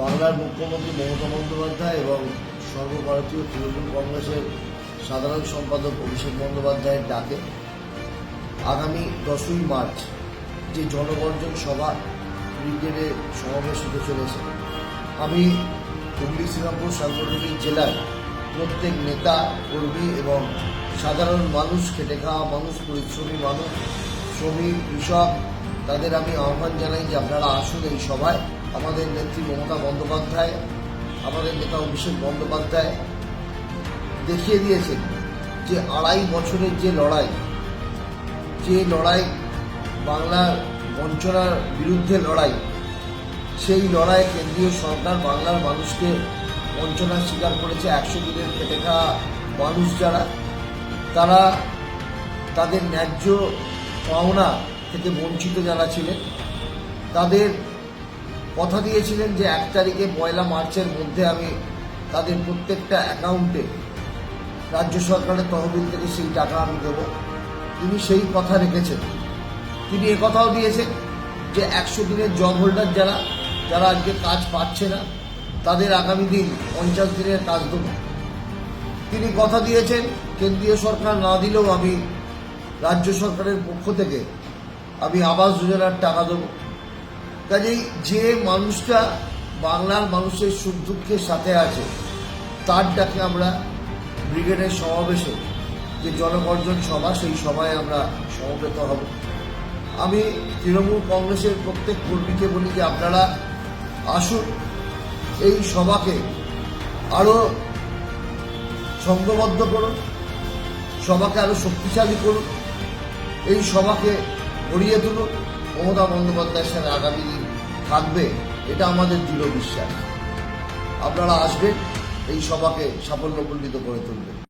বাংলার মুখ্যমন্ত্রী মমতা বন্দ্যোপাধ্যায় এবং সর্বভারতীয় তৃণমূল কংগ্রেসের সাধারণ সম্পাদক অভিষেক বন্দ্যোপাধ্যায়ের ডাকে। আগামী দশই মার্চ যে জনগর্জন সভা ব্রিগেডে সমাবেশ হতে চলেছে, আমি হুগলি, শ্রীরামপুর, সাংগঠনিক জেলার প্রত্যেক নেতা, কর্মী এবং সাধারণ মানুষ, খেটে খাওয়া মানুষ, পরিশ্রমী মানুষ, শ্রমিক, কৃষক, তাদের আমি আহ্বান জানাই যে আপনারা আসুন এই সভায়। আমাদের নেত্রী মমতা বন্দ্যোপাধ্যায়, আমাদের নেতা অভিষেক বন্দ্যোপাধ্যায় দেখিয়ে দিয়েছেন যে আড়াই বছরের যে লড়াই যে লড়াই বাংলার বঞ্চনার বিরুদ্ধে লড়াই, সেই লড়াই কেন্দ্রীয় সরকার বাংলার মানুষকে বঞ্চনার স্বীকার করেছে একশো দিনের খেটে খাওয়া মানুষ যারা, তারা তাদের ন্যায্য পাওনা থেকে বঞ্চিত যারা ছিলেন, তাদের কথা দিয়েছিলেন যে এক তারিখে পয়লা মার্চের মধ্যে আমি তাদের প্রত্যেকটা অ্যাকাউন্টে রাজ্য সরকারের তহবিল থেকে সেই টাকা আমি দেব। তিনি সেই কথা রেখেছেন। তিনি কথাও দিয়েছেন যে একশো দিনের জব হোল্ডার যারা যারা আজকে কাজ পাচ্ছে না, তাদের আগামী দিন পঞ্চাশ দিনের কাজ দেব। তিনি কথা দিয়েছেন, কেন্দ্রীয় সরকার না দিলেও আমি রাজ্য সরকারের পক্ষ থেকে আমি আবাস যোজনার টাকা দেবো। কাজেই যে মানুষটা বাংলার মানুষের সুখ দুঃখের সাথে আছে, তার ডাকে আমরা ব্রিগেডের সমাবেশে যে জনগর্জন সভা, সেই সভায় আমরা সমবেত হব। আমি তৃণমূল কংগ্রেসের প্রত্যেক কর্মীকে বলি যে আপনারা আসুন, এই সভাকে আরও সংঘবদ্ধ করুন, সভাকে আরও শক্তিশালী করুন, এই সভাকে গড়িয়ে তুলুন। মমতা বন্দ্যোপাধ্যায়ের সাথে আগামী দিন থাকবে, এটা আমাদের দৃঢ় বিশ্বাস। আপনারা আসবেন, এই সভাকে সাফল্যমণ্ডিত করে তুলবেন।